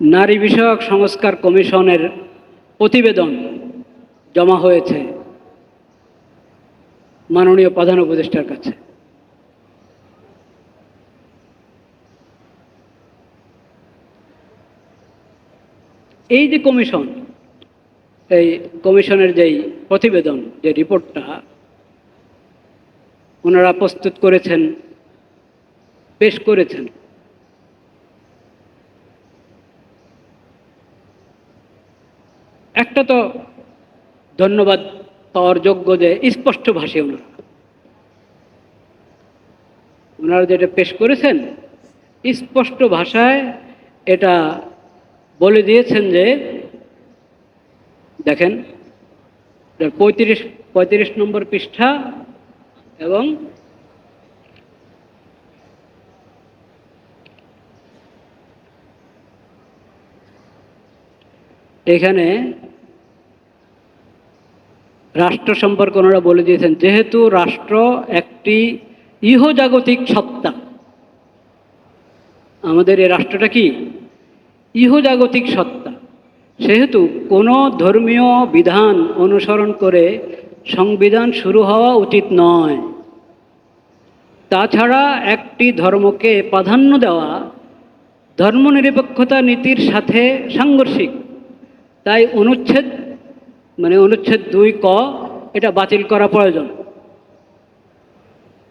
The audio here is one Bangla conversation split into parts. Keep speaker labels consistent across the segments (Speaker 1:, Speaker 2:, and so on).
Speaker 1: নারী বিষয়ক সংস্কার কমিশনের প্রতিবেদন জমা হয়েছে মাননীয় প্রধান উপদেষ্টার কাছে। এই যে কমিশন, এই কমিশনের যেই প্রতিবেদন, যে রিপোর্টটা, ওনারা প্রস্তুত করেছেন পেশ করেছেন। একটা তো ধন্যবাদ পাওয়ার যোগ্য যে স্পষ্ট ভাষী ওনারা। ওনারা যেটা পেশ করেছেন, স্পষ্ট ভাষায় এটা বলে দিয়েছেন যে, দেখেন, পঁয়ত্রিশ পঁয়ত্রিশ নম্বর পৃষ্ঠা এবং এখানে রাষ্ট্র সম্পর্কে ওনারা বলে দিয়েছেন, যেহেতু রাষ্ট্র একটি ইহজাগতিক সত্তা, আমাদের এই রাষ্ট্রটা কি? ইহজাগতিক সত্তা। সেহেতু কোনো ধর্মীয় বিধান অনুসরণ করে সংবিধান শুরু হওয়া উচিত নয়। তাছাড়া একটি ধর্মকে প্রাধান্য দেওয়া ধর্মনিরপেক্ষতা নীতির সাথে সাংঘর্ষিক। তাই অনুচ্ছেদ মানে অনুচ্ছেদ দুই ক, এটা বাতিল করা প্রয়োজন।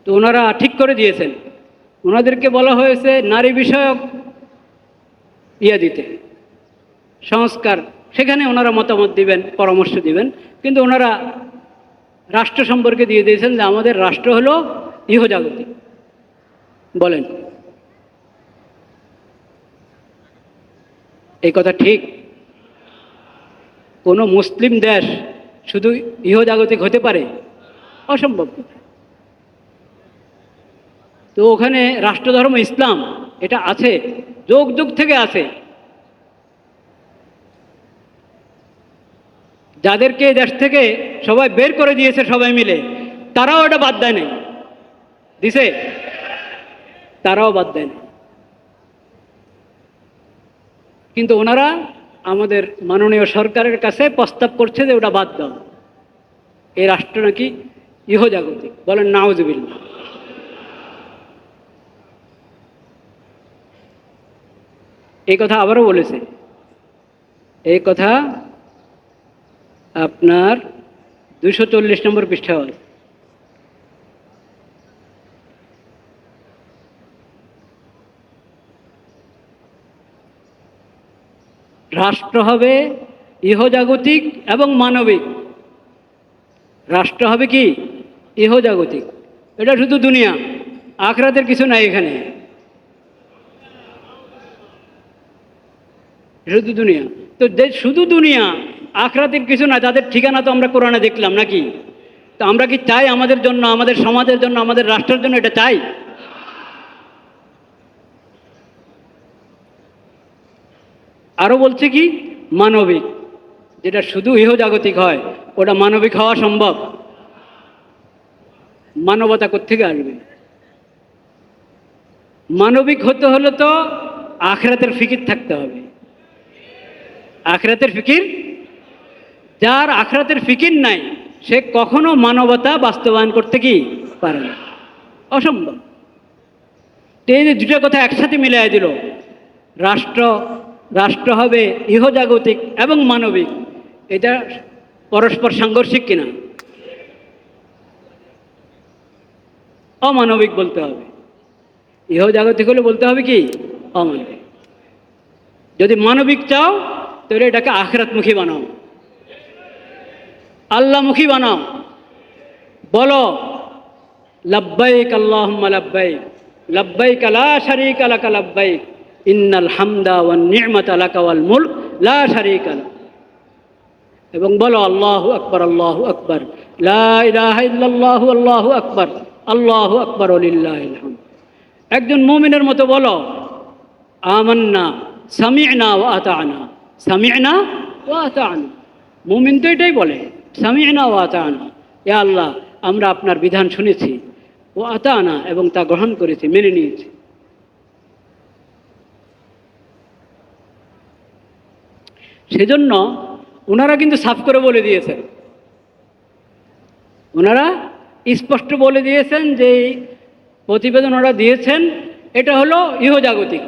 Speaker 1: তো ওনারা ঠিক করে দিয়েছেন। ওনাদেরকে বলা হয়েছে নারী বিষয়ক ইয়ে দিতে সংস্কার। সেখানে ওনারা মতামত দিবেন, পরামর্শ দিবেন। কিন্তু ওনারা রাষ্ট্র সম্পর্কে দিয়ে দিয়েছেন যে আমাদের রাষ্ট্র হলো ইহজাগতিক বলেন। এই কথা ঠিক? কোনো মুসলিম দেশ শুধু ইহজাগতিক হতে পারে? অসম্ভব তো ওখানে রাষ্ট্রধর্ম, ইসলাম, এটা আছে, যুগ যুগ থেকে আছে। যাদেরকে দেশ থেকে সবাই বের করে দিয়েছে সবাই মিলে, তারাও এটা বাদ দেয় নাই। দিছে? তারাও বাদ দেয় কিন্তু ওনারা আমাদের মাননীয় সরকারের কাছে প্রস্তাব করছে যে ওটা বাদ দাও। এই রাষ্ট্র নাকি ইহজাগতিক। বলেন নাউজবিল্লা এই কথা আবারও বলেছে। এই কথা আপনার দুশো চল্লিশ নম্বর পৃষ্ঠা আছে। রাষ্ট্র হবে ইহজাগতিক এবং মানবিক। রাষ্ট্র হবে কি? ইহজাগতিক। এটা শুধু দুনিয়া, আখরাতের কিছু নাই এখানে। শুধু দুনিয়া। তো যে শুধু দুনিয়া, আখরাতের কিছু না তাদের ঠিকানা তো আমরা কোরআনে দেখলাম নাকি? তো আমরা কি চাই আমাদের জন্য, আমাদের সমাজের জন্য, আমাদের রাষ্ট্রের জন্য এটা চাই? আরও বলছে কি? মানবিক। যেটা শুধু ইহজাগতিক হয়, ওটা মানবিক হওয়া সম্ভব। মানবতা কোথেকে আসবে? মানবিক হতে হলে তো আখরাতের ফিকির থাকতে হবে। আখরাতের ফিকির? যার আখরাতের ফিকির নাই, সে কখনো মানবতা বাস্তবায়ন করতে কি পারে না। অসম্ভব। এই দুটো কথা একসাথে মিলাই দিল। রাষ্ট্র রাষ্ট্র হবে ইহজাগতিক এবং মানবিক। এটা পরস্পর সাংঘর্ষিক কিনা? অমানবিক বলতে হবে। ইহজাগতিক হলে বলতে হবে কি? অমানবিক। যদি মানবিক চাও, তাহলে এটাকে আখরাতমুখী বানাও। আল্লাহমুখী বানাও। বলো, লব্বাইক আল্লাহুম্মা লব্বাইক। লব্বাইক লা শারীকা লাকা লব্বাইক। ইন্নাল হামদা ওয়ান নি'মাতা লাকা ওয়াল মুলক, লা শারীকা এবং বলো, আল্লাহু আকবার আল্লাহু আকবার। লা ইলাহা ইল্লাল্লাহু, আল্লাহু আকবার আল্লাহু আকবার ওয়ালিল্লাহিল হামদ একজন মুমিনের মতো বলো, আমান্না, সামি'না ওয়া আতা'না। সামি'না ওয়া আতা'না। মুমিন তো এটাই বলে, সামি'না ওয়া আতা'না। এ আল্লাহ, আমরা আপনার বিধান শুনেছি। ও আতানা, এবং তা গ্রহণ করেছি, মেনে নিয়েছি। সেজন্য ওনারা কিন্তু সাফ করে বলে দিয়েছেন। ওনারা স্পষ্ট বলে দিয়েছেন যে প্রতিবেদন ওরা দিয়েছেন, এটা হলো ইহজাগতিক।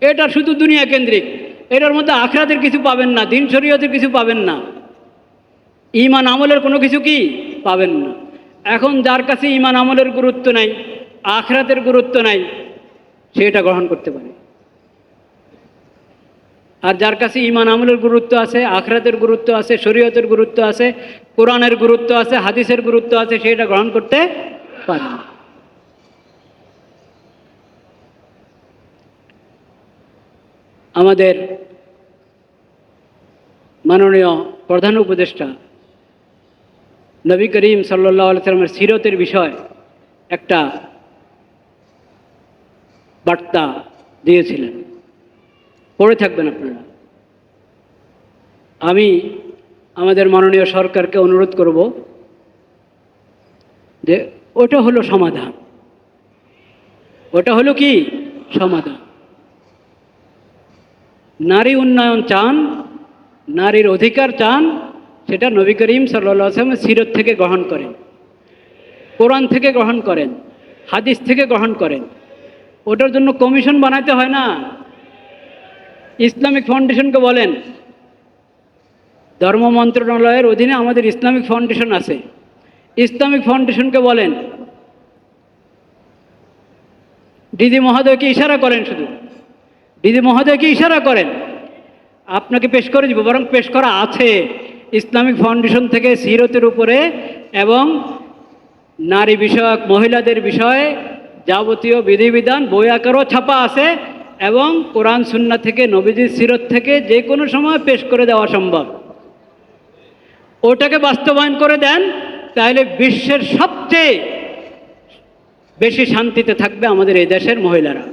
Speaker 1: এটা শুধু দুনিয়া কেন্দ্রিক। এটার মধ্যে আখরাতের কিছু পাবেন না, দিন শরীয়তের কিছু পাবেন না। ইমান আমলের কোনো কিছু কি? পাবেন না। এখন যার কাছে ইমান আমলের গুরুত্ব নাই, আখরাতের গুরুত্ব নাই, সে এটা গ্রহণ করতে পারে। আর যার কাছে ইমান আমলের গুরুত্ব আছে, আখরাতের গুরুত্ব আছে, শরীয়তের গুরুত্ব আছে, কোরআনের গুরুত্ব আছে, হাদিসের গুরুত্ব আছে, সেটা গ্রহণ করতে পারে। আমাদের মাননীয় প্রধান উপদেষ্টা নবী করিম সাল্লাহ সাল্লামের সিরতের বিষয় একটা বার্তা দিয়েছিলেন পড়ে থাকবেন আপনারা। আমি আমাদের মাননীয় সরকারকে অনুরোধ করব যে ওটা হলো সমাধান। ওটা হলো কি? সমাধান। নারী উন্নয়ন চান, নারীর অধিকার চান, সেটা নবী করিম সাল্লা সিরত থেকে গ্রহণ করেন। কোরআন থেকে গ্রহণ করেন, হাদিস থেকে গ্রহণ করেন। ওটার জন্য কমিশন বানাতে হয় না। ইসলামিক ফাউন্ডেশনকে বলেন। ধর্ম মন্ত্রণালয়ের অধীনে আমাদের ইসলামিক ফাউন্ডেশন আছে। ইসলামিক ফাউন্ডেশনকে বলেন। দিদি মহোদয়কে ইশারা করেন শুধু। দিদি মহোদয়কে ইশারা করেন। আপনাকে পেশ করে দিব, বরং পেশ করা আছে। ইসলামিক ফাউন্ডেশন থেকে সিরতের উপরে এবং নারী বিষয়ক, মহিলাদের বিষয়ে যাবতীয় বিধিবিধান, বই আকারও ছাপা আছে। এবং কোরআন সুন্না থেকে, নবীজির সিরত থেকে যে কোনো সময় পেশ করে দেওয়া সম্ভব। ওটাকে বাস্তবায়ন করে দেন, তাহলে বিশ্বের সবচেয়ে বেশি শান্তিতে থাকবে আমাদের এই দেশের মহিলারা।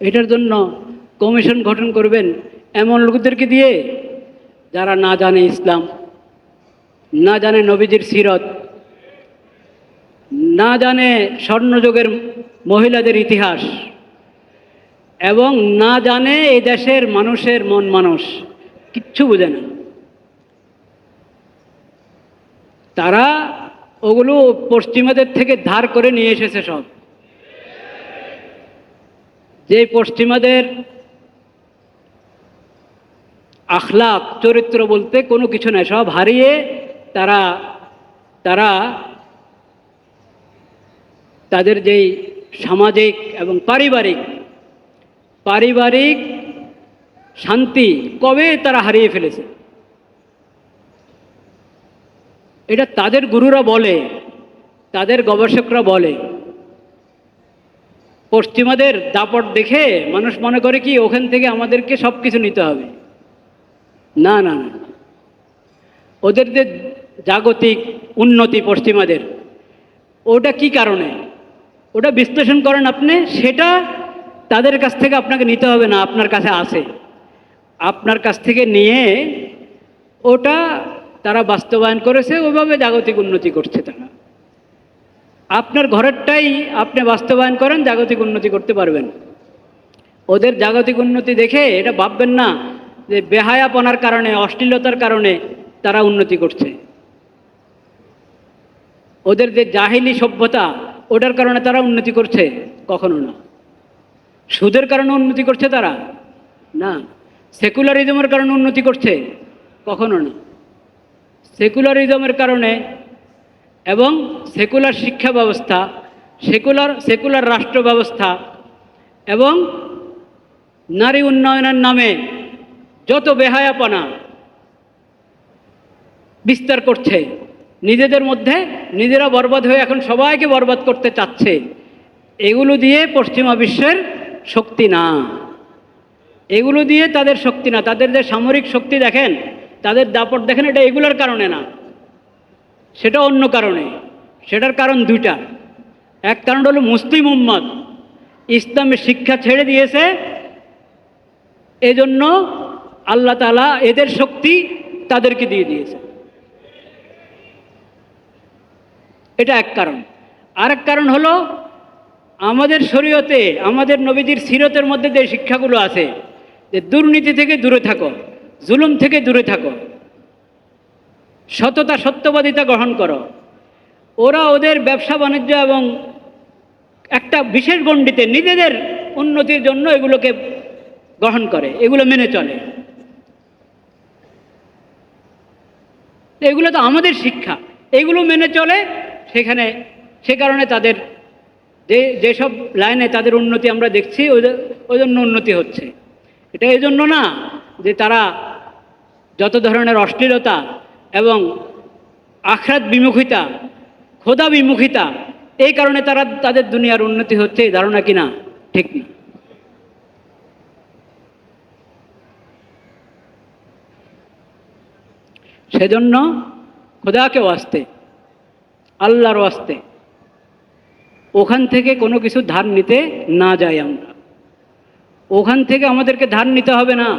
Speaker 1: এটার জন্য কমিশন গঠন করবেন এমন লোকদেরকে দিয়ে যারা না জানে ইসলাম, না জানে নবীজির সিরত না জানে স্বর্ণযুগের মহিলাদের ইতিহাস এবং না জানে এই দেশের মানুষের মন মানুষ কিচ্ছু বোঝে না। তারা ওগুলো পশ্চিমাদের থেকে ধার করে নিয়ে এসেছে সব। যে পশ্চিমাদের আখলাক চরিত্র বলতে কোনো কিছু নাই, সব হারিয়ে তারা তারা তাদের যেই সামাজিক এবং পারিবারিক পারিবারিক শান্তি কবে তারা হারিয়ে ফেলেছে? এটা তাদের গুরুরা বলে, তাদের গবেষকরা বলে। পশ্চিমাদের দাপট দেখে মানুষ মনে করে কি ওখান থেকে আমাদেরকে সব কিছু নিতে হবে। না না না। ওদের যে জাগতিক উন্নতি পশ্চিমাদের, ওটা কি কারণে? ওটা বিশ্লেষণ করেন আপনি, সেটা তাদের কাছ থেকে আপনাকে নিতে হবে না, আপনার কাছে আছে। আপনার কাছ থেকে নিয়ে ওটা তারা বাস্তবায়ন করেছে ওইভাবে জাগতিক উন্নতি করছে তারা। আপনার ঘরেরটাই আপনি বাস্তবায়ন করেন, জাগতিক উন্নতি করতে পারবেন। ওদের জাগতিক উন্নতি দেখে এটা ভাববেন না, যে বেহায়াপনার কারণে, অশ্লীলতার কারণে তারা উন্নতি করছে। ওদের যে জাহিলি সভ্যতা ওটার কারণে তারা উন্নতি করছে? কখনো না। সুদের কারণে উন্নতি করছে তারা? না। সেকুলারিজমের কারণে উন্নতি করছে? কখনো না। সেকুলারিজমের কারণে এবং সেকুলার শিক্ষা ব্যবস্থা, সেকুলার সেকুলার রাষ্ট্র ব্যবস্থা এবং নারী উন্নয়নের নামে যত বেহায়াপনা বিস্তার করছে নিজেদের মধ্যে নিজেরা বরবাদ হয়ে এখন সবাইকে বরবাদ করতে চাচ্ছে। এগুলো দিয়ে পশ্চিমা বিশ্বের শক্তি না। এগুলো দিয়ে তাদের শক্তি না। তাদের যে সামরিক শক্তি দেখেন, তাদের দাপট দেখেন, এটা এগুলোর কারণে না। সেটা অন্য কারণে। সেটার কারণ দুইটা। এক কারণ হলো মুসলিম উম্মত ইসলামের শিক্ষা ছেড়ে দিয়েছে। এজন্য আল্লাহ তালা এদের শক্তি তাদেরকে দিয়ে দিয়েছে। এটা এক কারণ। আরেক কারণ হলো, আমাদের শরীয়তে, আমাদের নবীদের সিরতের মধ্যে যে শিক্ষাগুলো আছে, যে দুর্নীতি থেকে দূরে থাকো, জুলুম থেকে দূরে থাকো, সততা, সত্যবাদিতা গ্রহণ করো, ওরা ওদের ব্যবসা বাণিজ্য এবং একটা বিশেষ গণ্ডিতে নিজেদের উন্নতির জন্য এগুলোকে গ্রহণ করে, এগুলো মেনে চলে। এগুলো তো আমাদের শিক্ষা, এগুলো মেনে চলে সেখানে, সে কারণে তাদের যে, যেসব লাইনে তাদের উন্নতি আমরা দেখছি, ওই জন্য উন্নতি হচ্ছে। এটা এই জন্য না যে তারা যত ধরনের অশ্লীলতা এবং আখরাত বিমুখিতা, খোদা বিমুখিতা, এই কারণে তারা তাদের দুনিয়ার উন্নতি হচ্ছে, এই ধারণা কিনা ঠিক না। সেজন্য খোদাকে ওয়াস্তে আল্লাহর ওয়াস্তে। ওখান থেকে কোনো কিছু ধার নিতে না যাই আমরা। ওখান থেকে আমাদেরকে ধার নিতে হবে না।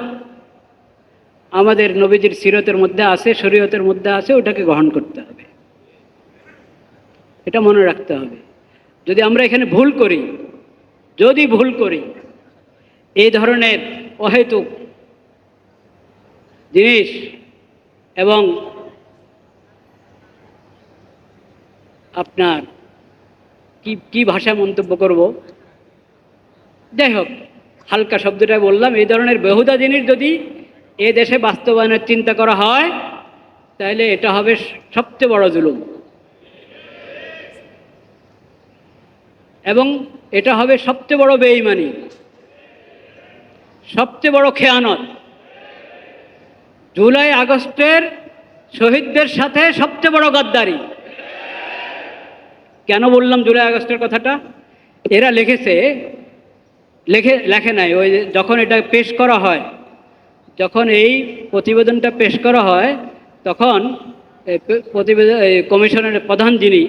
Speaker 1: আমাদের নবীজির সিরতের মধ্যে আছে, শরীয়তের মধ্যে আছে, ওটাকে গ্রহণ করতে হবে। এটা মনে রাখতে হবে। যদি আমরা এখানে ভুল করি, যদি ভুল করি, এই ধরনের অহেতুক জিনিস এবং আপনার কি কি ভাষায় মন্তব্য করব? যাই হোক হালকা শব্দটা বললাম, এই ধরনের বেহুদা জিনিস যদি এ দেশে বাস্তবায়নের চিন্তা করা হয়, তাহলে এটা হবে সবচেয়ে বড় জুলুম। এবং এটা হবে সবচেয়ে বড় বেঈমানি, সবচেয়ে বড় খেয়ানত। জুলাই আগস্টের শহীদদের সাথে সবচেয়ে বড় গাদ্দারি। কেন বললাম জুলাই আগস্টের কথাটা? এরা লিখেছে, লেখে লেখে নাই, ওই যখন এটা পেশ করা হয়, যখন এই প্রতিবেদনটা পেশ করা হয়, তখন প্রতিবেদন কমিশনের প্রধান যিনি,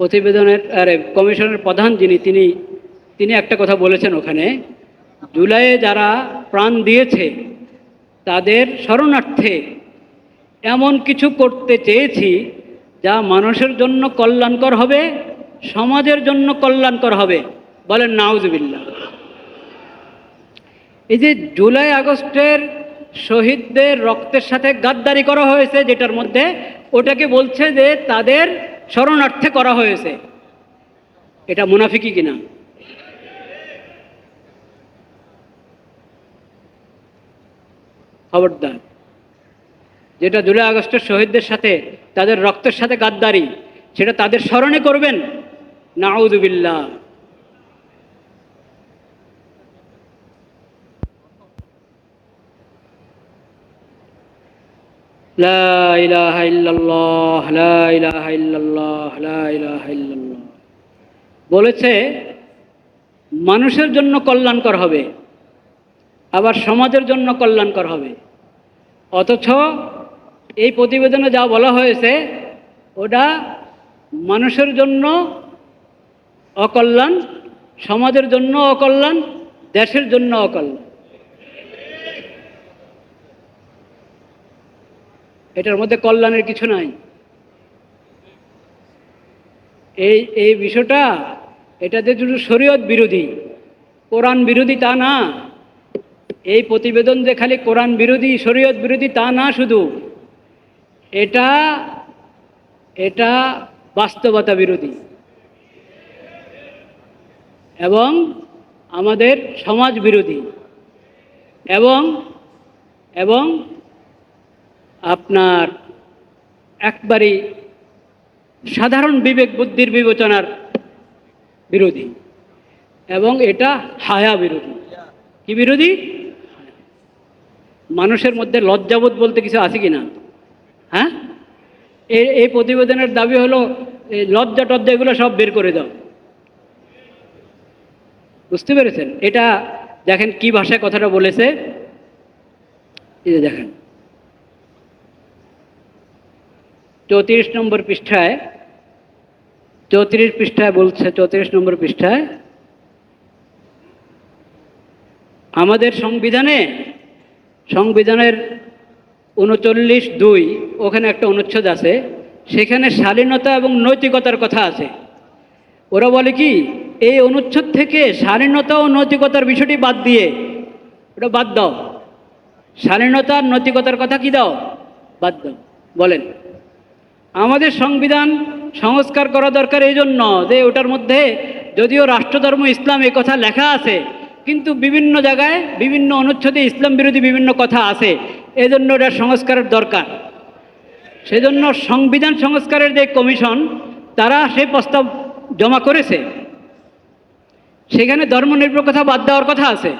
Speaker 1: প্রতিবেদনের, আরে কমিশনের প্রধান যিনি, তিনি তিনি একটা কথা বলেছেন ওখানে, জুলাইয়ে যারা প্রাণ দিয়েছে, তাদের শরণার্থে এমন কিছু করতে চেয়েছি যা মানুষের জন্য কল্যাণকর হবে, সমাজের জন্য কল্যাণকর হবে। বলেন নাউজবিল্লা এই যে জুলাই আগস্টের শহীদদের রক্তের সাথে গাদ্দারি করা হয়েছে, যেটার মধ্যে ওটাকে বলছে যে তাদের শরণার্থে করা হয়েছে। এটা মুনাফিকি কিনা? খবরদার। যেটা জুলাই আগস্টের শহীদদের সাথে, তাদের রক্তের সাথে গাদ্দারি, সেটা তাদের স্মরণে করবেন? নাউদুবিল্লাহ লা ইলাহা ইল্লাল্লাহ, লা ইলাহা ইল্লাল্লাহ, লা ইলাহা ইল্লাল্লাহ। বলেছে, মানুষের জন্য কল্যাণকর হবে, আবার সমাজের জন্য কল্যাণকর হবে। অথচ এই প্রতিবেদনে যা বলা হয়েছে, ওটা মানুষের জন্য অকল্যাণ, সমাজের জন্য অকল্যাণ, দেশের জন্য অকল্যাণ। এটার মধ্যে কল্যাণের কিছু নাই। এই এই বিষয়টা, এটা যে শুধু শরীয়ত বিরোধী, কোরআন বিরোধী তা না। এই প্রতিবেদন যে খালি কোরআন বিরোধী, শরীয়ত বিরোধী তা না শুধু। এটা এটা বাস্তবতা বিরোধী। এবং আমাদের সমাজ বিরোধী। এবং এবং আপনার একবারই সাধারণ বিবেক বুদ্ধির বিবেচনার বিরোধী। এবং এটা হায়া বিরোধী। কি বিরোধী? মানুষের মধ্যে লজ্জাবোধ বলতে কিছু আছে কি না হ্যাঁ? এই এই প্রতিবেদনের দাবি হলো লজ্জা টজ্জা এগুলো সব বের করে দাও। বুঝতে পেরেছেন? এটা দেখেন কি ভাষায় কথাটা বলেছে। এই যে দেখেন। চৌত্রিশ নম্বর পৃষ্ঠায়, চৌত্রিশ পৃষ্ঠায় বলছে, চৌত্রিশ নম্বর পৃষ্ঠায়, আমাদের সংবিধানে, সংবিধানের উনচল্লিশ দুই, ওখানে একটা অনুচ্ছেদ আছে, সেখানে শালীনতা এবং নৈতিকতার কথা আছে। ওরা বলে কি, এই অনুচ্ছেদ থেকে শালীনতা ও নৈতিকতার বিষয়টি বাদ দিয়ে, ওটা বাদ দাও। শালীনতা আর নৈতিকতার কথা কি দাও? বাদ দাও। বলেন, আমাদের সংবিধান সংস্কার করা দরকার এই জন্য যে ওটার মধ্যে যদিও রাষ্ট্রধর্ম, ইসলাম এই কথা লেখা আছে, কিন্তু বিভিন্ন জায়গায় বিভিন্ন অনুচ্ছেদে ইসলাম বিরোধী বিভিন্ন কথা আছে। এজন্য এটা সংস্কারের দরকার। সেজন্য সংবিধান সংস্কারের যে কমিশন, তারা সেই প্রস্তাব জমা করেছে। সেখানে ধর্মনিরপেক্ষতা বাদ দেওয়ার কথা আছে।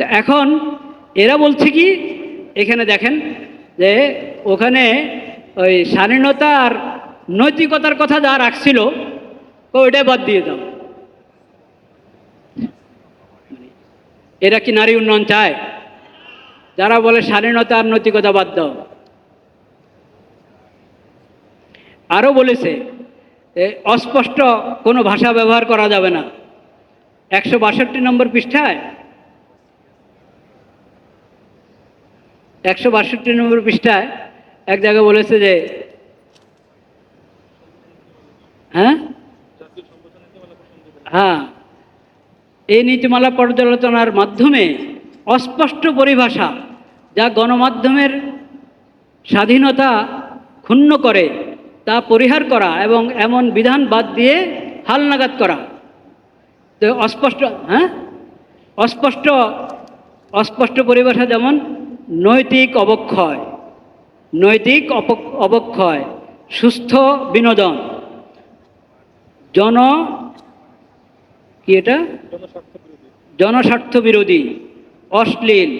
Speaker 1: তো এখন এরা বলছে কি, এখানে দেখেন যে ওখানে ওই স্বাধীনতা আর নৈতিকতার কথা যা রাখছিল ওইটাই বাদ দিয়ে দাও। এরা কি নারী উন্নয়ন চায়? যারা বলে স্বাধীনতা আর নৈতিকতা দাও। আরও বলেছে অস্পষ্ট কোনো ভাষা ব্যবহার করা যাবে না। একশো বাষট্টি নম্বর পৃষ্ঠায়, একশো বাষট্টি নম্বর পৃষ্ঠায় এক জায়গায় বলেছে যে হ্যাঁ? হ্যাঁ এই নীতিমালা পর্যালোচনার মাধ্যমে অস্পষ্ট পরিভাষা যা গণমাধ্যমের স্বাধীনতা ক্ষুণ্ণ করে তা পরিহার করা এবং এমন বিধান বাদ দিয়ে হালনাগাদ করা। তো অস্পষ্ট হ্যাঁ? অস্পষ্ট অস্পষ্ট পরিভাষা যেমন নৈতিক অবক্ষয় নৈতিক অপ- অবক্ষয় সুস্থ বিনোদন জন কি এটা? জনস্বার্থ বিরোধী। অশ্লীল,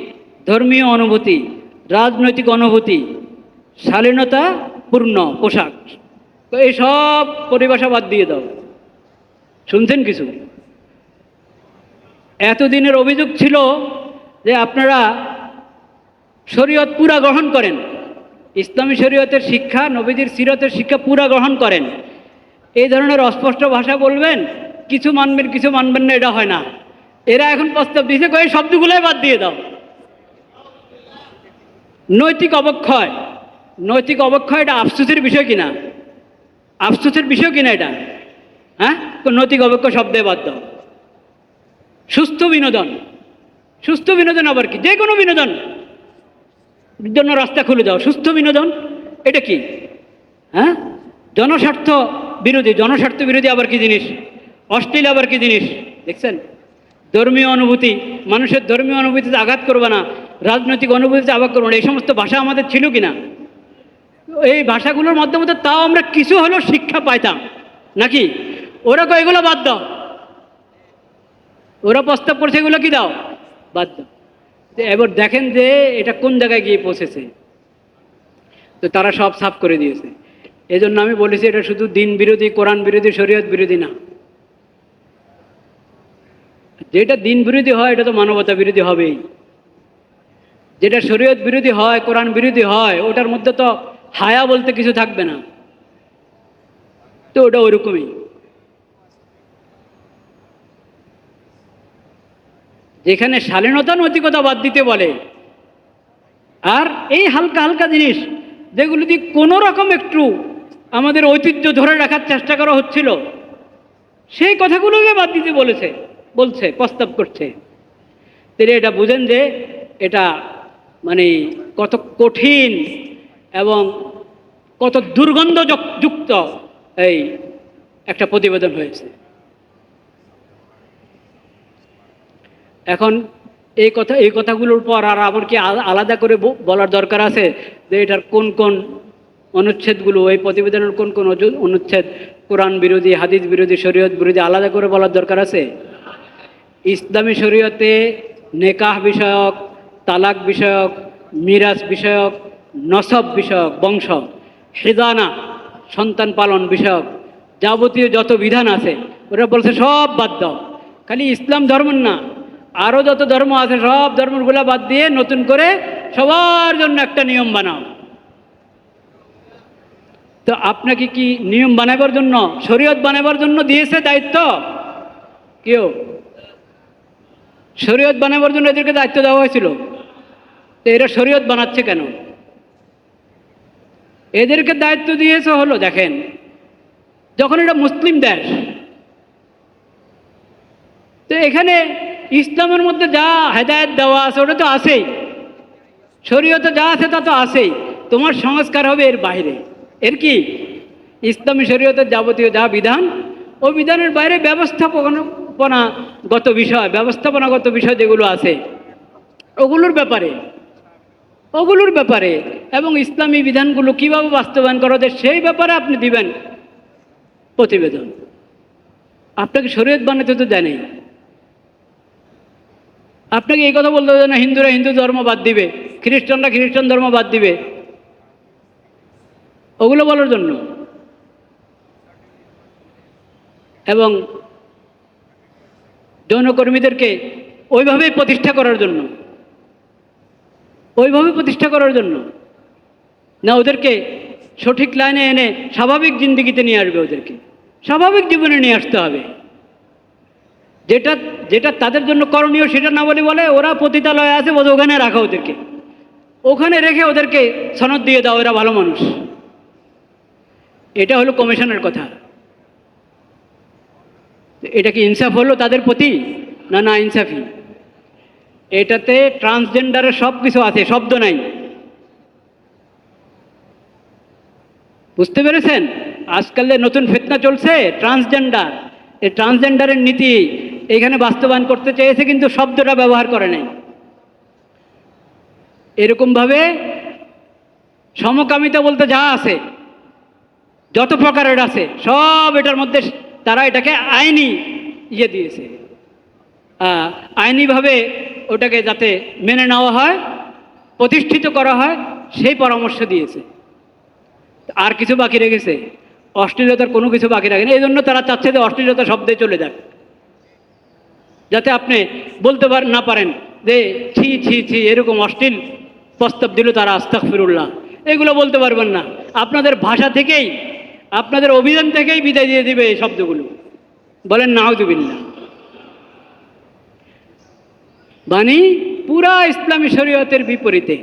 Speaker 1: ধর্মীয় অনুভূতি, রাজনৈতিক অনুভূতি শালীনতা পূর্ণ পোশাক। তো এই সব পরিভাষা বাদ দিয়ে দাও। শুনছেন কিছু? এতদিনের অভিযোগ ছিল যে আপনারা শরীয়ত পুরা গ্রহণ করেন। ইসলামী শরীয়তের শিক্ষা, নবীজির সিরতের শিক্ষা পুরা গ্রহণ করেন। এই ধরনের অস্পষ্ট ভাষা বলবেন, কিছু মানবেন কিছু মানবেন না, এটা হয় না। এরা এখন প্রস্তাব দিয়েছে, কয়ে শব্দগুলোই বাদ দিয়ে দাও। নৈতিক অবক্ষয়। নৈতিক অবক্ষয় এটা আফসোসের বিষয় কিনা? আফসোসের বিষয় কিনা এটা? হ্যাঁ? নৈতিক অবক্ষয় শব্দে বাদ দাও। সুস্থ বিনোদন। সুস্থ বিনোদন আবার কি? যে কোনো বিনোদন। জন্য রাস্তা খুলে দাও। সুস্থ বিনোদন, এটা কি? হ্যাঁ? জনস্বার্থ বিরোধী। জনস্বার্থ বিরোধী আবার কি জিনিস? অশ্লীল আবার কি জিনিস? দেখছেন? ধর্মীয় অনুভূতি, মানুষের ধর্মীয় অনুভূতিতে আঘাত করবে না, রাজনৈতিক অনুভূতিতে আঘাত করবে না, এই সমস্ত ভাষা আমাদের ছিল কি না? এই ভাষাগুলোর মাধ্যমে তাও আমরা কিছু হলেও শিক্ষা পাইতাম, নাকি? ওরা কো এগুলো বাদ দাও। ওরা প্রস্তাব করছে, এগুলো কি দাও? বাদ দাও। এবার দেখেন যে এটা কোন জায়গায় গিয়ে পৌঁছেছে। তো তারা সব সাফ করে দিয়েছে। এই জন্য আমি বলেছি, এটা শুধু দিন বিরোধী, কোরআন বিরোধী, শরীয়ত বিরোধী না। যেটা দিন বিরোধী হয়, এটা তো মানবতা বিরোধী হবেই। যেটা শরীয়ত বিরোধী হয়, কোরআন বিরোধী হয়, ওটার মধ্যে তো হায়া বলতে কিছু থাকবে না। তো ওটা ওইরকমই যেখানে শালীনতা নৈতিকতা বাদ দিতে বলে, আর এই হালকা হালকা জিনিস, যেগুলো দিয়ে কোনো রকম একটু আমাদের ঐতিহ্য ধরে রাখার চেষ্টা করা হচ্ছিল, সেই কথাগুলোকে বাদ দিতে বলেছে। বলছে, প্রস্তাব করছে। তিনি এটা বুঝেন যে এটা মানে কত কঠিন এবং কত দুর্গন্ধ যুক্ত এই একটা প্রতিবেদন হয়েছে। এখন এই কথা, এই কথাগুলোর পর আর আমার কি আলা- আলাদা করে বলার দরকার আছে যে এটার কোন কোন অনুচ্ছেদগুলো, এই প্রতিবেদনের কোন কোন অনুচ্ছেদ, কোরআন বিরোধী, হাদিস বিরোধী, শরীয়ত বিরোধী আলাদা করে বলার দরকার আছে? ইসলামী শরীয়তে নেকাহ বিষয়ক, তালাক বিষয়ক, মিরাজ বিষয়ক, নসব বিষয়ক, বংশ হেদানা সন্তান পালন বিষয়ক যাবতীয় যত বিধান আছে, ওরা বলছে সব বাদ দাও। খালি ইসলাম ধর্ম না আরও যত ধর্ম আছে সব ধর্মগুলো বাদ দিয়ে নতুন করে সবার জন্য একটা নিয়ম বানাও। তো আপনাকে কি নিয়ম বানাবার জন্য, শরীয়ত বানাবার জন্য দিয়েছে দায়িত্ব? কেউ? শরীয়ত বানাবার জন্য এদেরকে দায়িত্ব দেওয়া হয়েছিল। তো এরা শরীয়ত বানাচ্ছে কেন? এদেরকে দায়িত্ব দিয়েছে হলো, দেখেন, যখন এটা মুসলিম দেশ, তো এখানে ইসলামের মধ্যে যা হেদায়ত দেওয়া আছে, ওটা তো আছেই। শরীয়তে যা আছে তা তো আছেই। তোমার সংস্কার হবে এর বাইরে। এর কি? ইসলামী শরীয়তের যাবতীয় যা বিধান, ও বিধানের বাইরে ব্যবস্থাপনাগত বিষয় ব্যবস্থাপনাগত বিষয় যেগুলো আছে, ওগুলোর ব্যাপারে ওগুলোর ব্যাপারে এবং ইসলামী বিধানগুলো কীভাবে বাস্তবায়ন করা যায় সেই ব্যাপারে আপনি দিবেন প্রতিবেদন। আপনাকে শরীয়ত বানাতে তো দেয়নি আপনাকে এই কথা বলতে হবে না হিন্দুরা হিন্দু ধর্ম বাদ দিবে, খ্রিস্টানরা খ্রিস্টান ধর্ম বাদ দিবে। ওগুলো বলার জন্য। এবং যৌনকর্মীদেরকে ওইভাবেই প্রতিষ্ঠা করার জন্য। ওইভাবে প্রতিষ্ঠা করার জন্য। না, ওদেরকে সঠিক লাইনে এনে স্বাভাবিক জিন্দিগিতে নিয়ে আসবে ওদেরকে। স্বাভাবিক জীবনে নিয়ে আসতে হবে। যেটা যেটা তাদের জন্য করণীয় সেটা না বলে বলে ওরা পতিতালয়ে আছে বোধ ওখানে রাখা ওদেরকে। ওখানে রেখে ওদেরকে সনদ দিয়ে দাও এরা ভালো মানুষ। এটা হলো কমিশনের কথা। এটা কি ইনসাফ হলো তাদের প্রতি? না না, ইনসাফি। এটাতে ট্রান্সজেন্ডারের সব কিছু আছে, শব্দ নাই। বুঝতে পেরেছেন? আজকাল নতুন ফেতনা চলছে ট্রান্সজেন্ডার এই ট্রান্সজেন্ডারের নীতি এখানে বাস্তবায়ন করতে চেয়েছে, কিন্তু শব্দটা ব্যবহার করে নাই। এরকমভাবে সমকামিতা বলতে যা আছে, যত প্রকারের আছে, সব এটার মধ্যে তারা এটাকে আইনি ইয়ে দিয়েছে। আইনিভাবে ওটাকে যাতে মেনে নেওয়া হয়, প্রতিষ্ঠিত করা হয়, সেই পরামর্শ দিয়েছে। আর কিছু বাকি রেখেছে। অশ্লীলতার কোনো কিছু বাকি রাখেনি এই জন্য তারা চাচ্ছে যে অশ্লীলতা শব্দে চলে যাক। যাতে আপনি বলতে পার, না পারেন যে ছি ছি ছি, এরকম অশ্লীল প্রস্তাব দিল তারা আস্তাক ফিরুল্লাহ এগুলো বলতে পারবেন না। আপনাদের ভাষা থেকেই আপনাদের অভিযান থেকেই বিদায় দিয়ে দিবে এই শব্দগুলো। বলেন নাহদুবিল্লা বাণী পুরা ইসলামী শরীয়তের বিপরীতে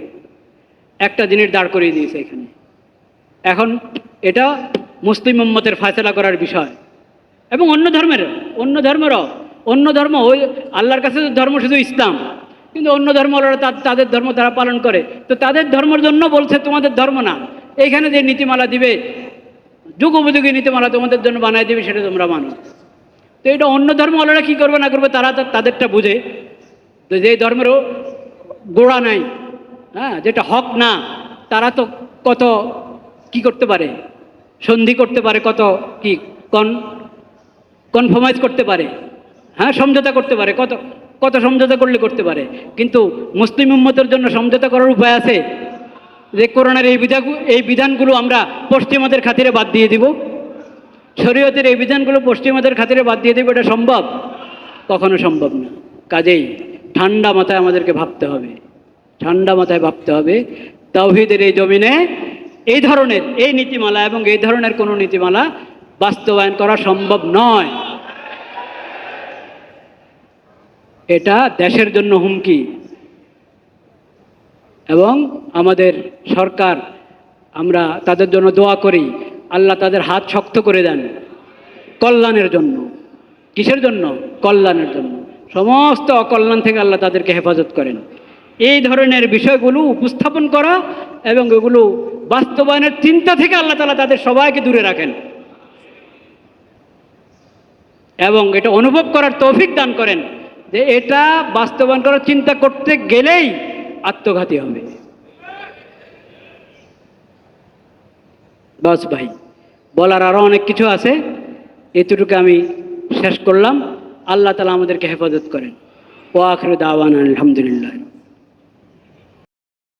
Speaker 1: একটা জিনিস দাঁড় করিয়ে দিয়েছে এখানে। এখন এটা মুসলিম উম্মতের ফায়সলা করার বিষয়। এবং অন্য ধর্মের, অন্য ধর্মেরও, অন্য ধর্ম ওই আল্লাহর কাছে ধর্ম শুধু ইসলাম। কিন্তু অন্য ধর্ম ওরা তাদের ধর্ম তারা পালন করে। তো তাদের ধর্মের জন্য বলছে, তোমাদের ধর্ম না। এইখানে যে নীতিমালা দিবে যুগ উপযোগী নীতিমালা তোমাদের জন্য বানায় দিবে, সেটা তোমরা মানো। তো এটা অন্য ধর্ম ওরা কী করবে না করবে, তারা তাদেরটা বুঝে। তো যে ধর্মেরও গোড়া নাই হ্যাঁ যেটা হক না, তারা তো কত কি করতে পারে? সন্ধি করতে পারে, কত কি, কন কনফার্মাইজ করতে পারে হ্যাঁ সমঝোতা করতে পারে, কত কত সমঝোতা করলে করতে পারে। কিন্তু মুসলিম উম্মতের জন্য সমঝোতা করার উপায় আছে? যে কোরআনের এই বিধান এই বিধানগুলো আমরা পশ্চিমাদের খাতিরে বাদ দিয়ে দিব। শরীয়তের এই বিধানগুলো পশ্চিমাদের খাতিরে বাদ দিয়ে দেবো, এটা সম্ভব? কখনো সম্ভব না। কাজেই ঠান্ডা মাথায় আমাদেরকে ভাবতে হবে। ঠান্ডা মাথায় ভাবতে হবে, তাওহিদের এই জমিনে এই ধরনের এই নীতিমালা এবং এই ধরনের কোনো নীতিমালা বাস্তবায়ন করা সম্ভব নয়। এটা দেশের জন্য হুমকি। এবং আমাদের সরকার, আমরা তাদের জন্য দোয়া করি, আল্লাহ তাদের হাত শক্ত করে দেন কল্যাণের জন্য। কিসের জন্য? কল্যাণের জন্য। সমস্ত অকল্যাণ থেকে আল্লাহ তাদেরকে হেফাজত করেন। এই ধরনের বিষয়গুলো উপস্থাপন করা এবং এগুলো বাস্তবায়নের চিন্তা থেকে আল্লাহ তালা তাদের সবাইকে দূরে রাখেন। এবং এটা অনুভব করার তৌফিক দান করেন যে এটা বাস্তবায়ন করার চিন্তা করতে গেলেই আত্মঘাতী হবে। বাস ভাই, বলার আরও অনেক কিছু আছে, এতটুকু আমি শেষ করলাম। আল্লাহ তালা আমাদেরকে হেফাজত করেন। ও আখরে দাওয়ান আলহামদুলিল্লাহ।